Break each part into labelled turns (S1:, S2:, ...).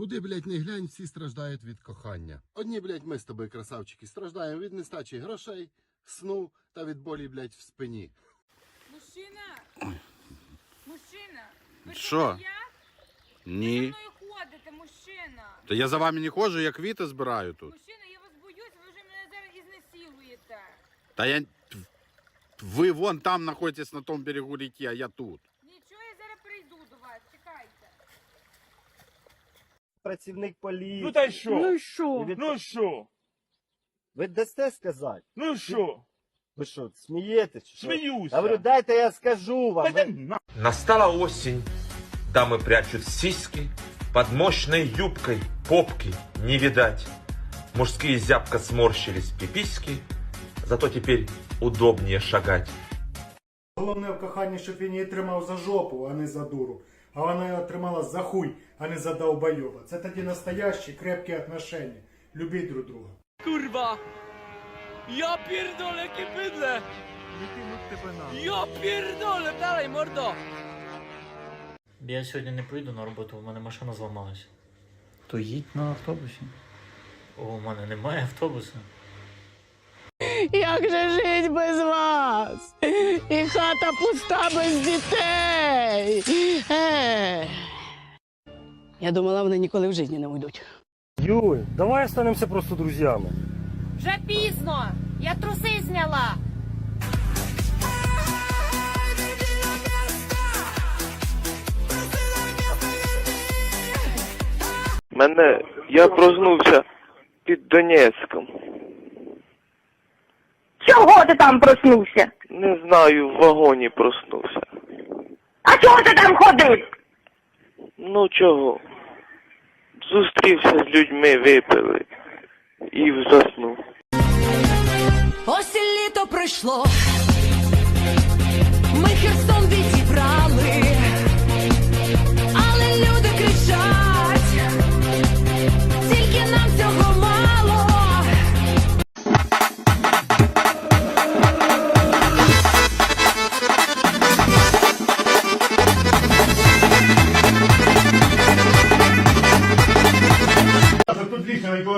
S1: Куди, блядь, не глянь, всі страждають від кохання. Одні, блядь, ми з тобою, красавчики, страждаємо від нестачі грошей, сну та від болі, блядь, в спині.
S2: Мужчина! Мужчина! Ви
S3: Що?
S2: Я? Ви зі
S3: Ні.
S2: мною ходите, мужчина!
S3: Та я за вами не ходжу, я квіти збираю тут.
S2: Мужчина, я вас боюсь, ви вже мене зараз ізнасилуєте.
S3: Та я. Ви вон там знаходитесь на тому берегу ріки, а я тут.
S4: працівник поліції.
S5: Ну та й що?
S6: Ну і що?
S4: Від-
S5: Ну що?
S4: Ви дасте сказати?
S5: Ну що?
S4: Ви що, смієтесь? чи що?
S5: Сміюся.
S4: Я говорю, дайте я скажу вам.
S5: Та
S4: Ви-
S5: ти на-
S7: Настала осень, дамы прячут сиськи, под мощной юбкой попки не видать. Мужские зябко сморщились пиписьки, зато теперь удобнее шагать.
S8: Головне в коханні, щоб він її тримав за жопу, а не за дуру. А вона його тримала за хуй, а не за довбойоба. Це тоді настоящі крепкі отношення. Любіть друг друга.
S9: Kurwa! Ja pierdolę, jakie bydle! Ja pierdolę, dalej mordo!
S10: Я сьогодні не поїду на роботу, у мене машина зламалася.
S6: То їдь на автобусі.
S10: О, у мене немає автобуса.
S6: Як же жить без? Пуста без дітей. Ех. Я думала, вони ніколи в житті не уйдуть.
S4: Юль, давай останемося просто друзями.
S2: Вже пізно! Я труси зняла!
S11: Мене я проснувся під Донецьком.
S6: Чого ти там проснувся?
S11: Не знаю, в вагоні проснувся.
S6: А чого ти там ходив?
S11: Ну чого? Зустрівся з людьми, випили і заснув.
S2: Ось і літо пройшло.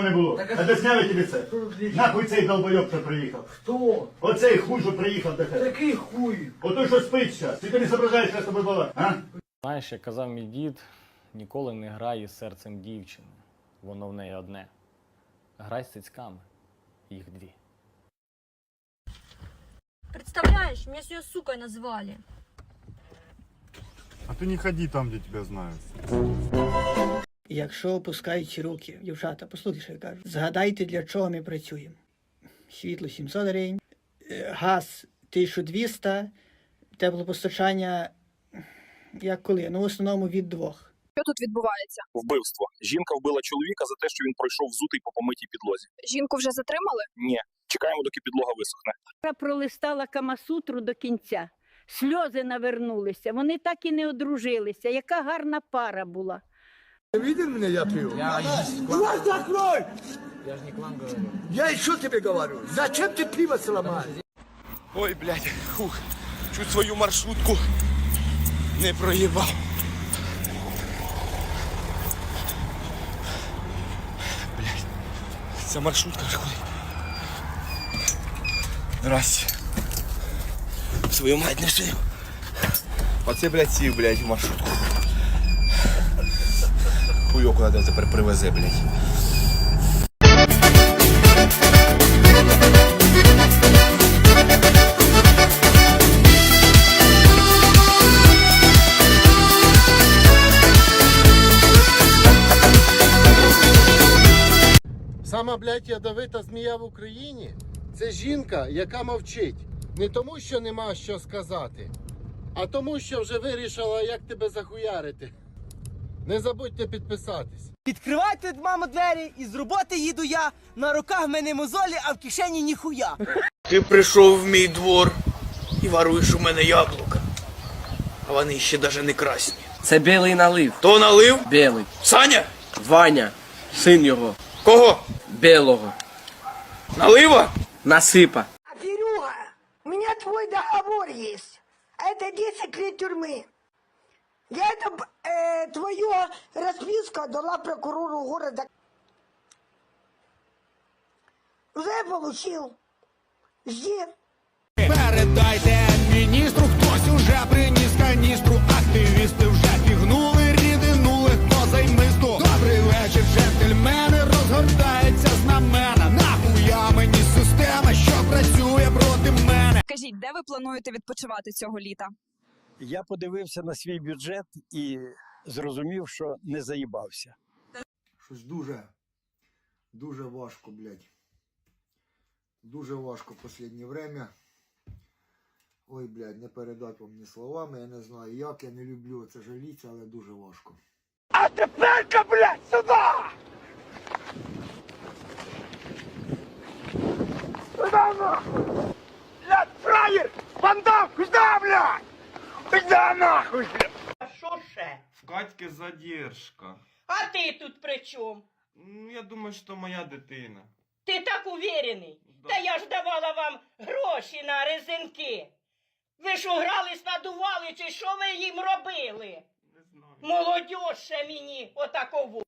S8: Не було. А де тобі це? Нахуй цей долбойоб, що приїхав. Хто? Оцей хуй, що приїхав до тебе. Який хуй? Отой, що спить зараз. Ти не зображаєш, що з тобою була, а?
S10: Знаєш, як казав мій дід, ніколи не грай із серцем дівчини. Воно в неї одне. Грай з цицьками. Їх дві.
S2: Представляешь, меня сегодня сукой назвали.
S5: А ти не ходи там, де тебе знають.
S6: Якщо опускають руки, дівчата, послухайте, що я кажу. Згадайте, для чого ми працюємо. Світло 700 гривень, е, газ 1200, теплопостачання, як коли? Ну, в основному від двох.
S2: Що тут відбувається?
S5: Вбивство. Жінка вбила чоловіка за те, що він пройшов взутий по помитій підлозі.
S2: Жінку вже затримали?
S5: Ні. Чекаємо, доки підлога висохне.
S6: Я пролистала Камасутру до кінця. Сльози навернулися, вони так і не одружилися. Яка гарна пара була.
S1: Видел меня, я пью?
S9: Глаз закрой! Я же не к вам говорю.
S1: Я еще тебе говорю, зачем ты пиво сломаешь?
S9: Ой, блядь, хух, чуть свою маршрутку не проїбав. Блядь, ця маршрутка ходить. Здрасте. Свою мать не сив. Оце, блядь, сів, блядь, в маршрутку. Хуйок куди тепер привезе, блядь.
S1: Сама, блядь, ядовита змія в Україні це жінка, яка мовчить. Не тому, що нема що сказати, а тому, що вже вирішила, як тебе захуярити. Не забудьте підписатись.
S9: Відкривайте, мамо, двері, і з роботи їду я. На руках в мене мозолі, а в кишені ніхуя. Ти прийшов в мій двор і воруєш у мене яблука. А вони ще даже не красні.
S10: Це білий налив.
S9: Хто налив?
S10: Білий.
S9: Саня?
S10: Ваня, син його,
S9: Кого?
S10: білого.
S9: Налива?
S10: Насипа.
S6: Серега, у меня твой договор есть. А это 10 лет тюрьмы.
S12: Я это, э, твою расписку дала прокурору города. Уже получил. Жди.
S5: Передайте міністру, хтось уже приніс каністру. Активісти вже пігнули, рідину легко займисту. Добрий вечір, джентльмени, розгортається знамена. Нахуя мені система, що працює проти мене.
S13: Кажіть, де ви плануєте відпочивати цього літа?
S14: Я подивився на свій бюджет і зрозумів, що не заїбався.
S5: Щось дуже, дуже важко, блядь. Дуже важко в останнє время. Ой, блядь, не передати вам ні словами, я не знаю як, я не люблю це жаліться, але дуже важко.
S12: А теперь-ка, блядь, сюда! Куда нахуй? Блядь, фраер! Бандам, куда, блядь? Куда нахуй? А що ще?
S11: В Катьки задержка.
S12: А ти тут при чому?
S11: Ну, я думаю, що моя дитина.
S12: Ти так уверений? Та я ж давала вам гроші на резинки. Ви ж угрались, надували, чи що ви їм робили?
S11: Не знаю.
S12: Молодь ще мені отакову.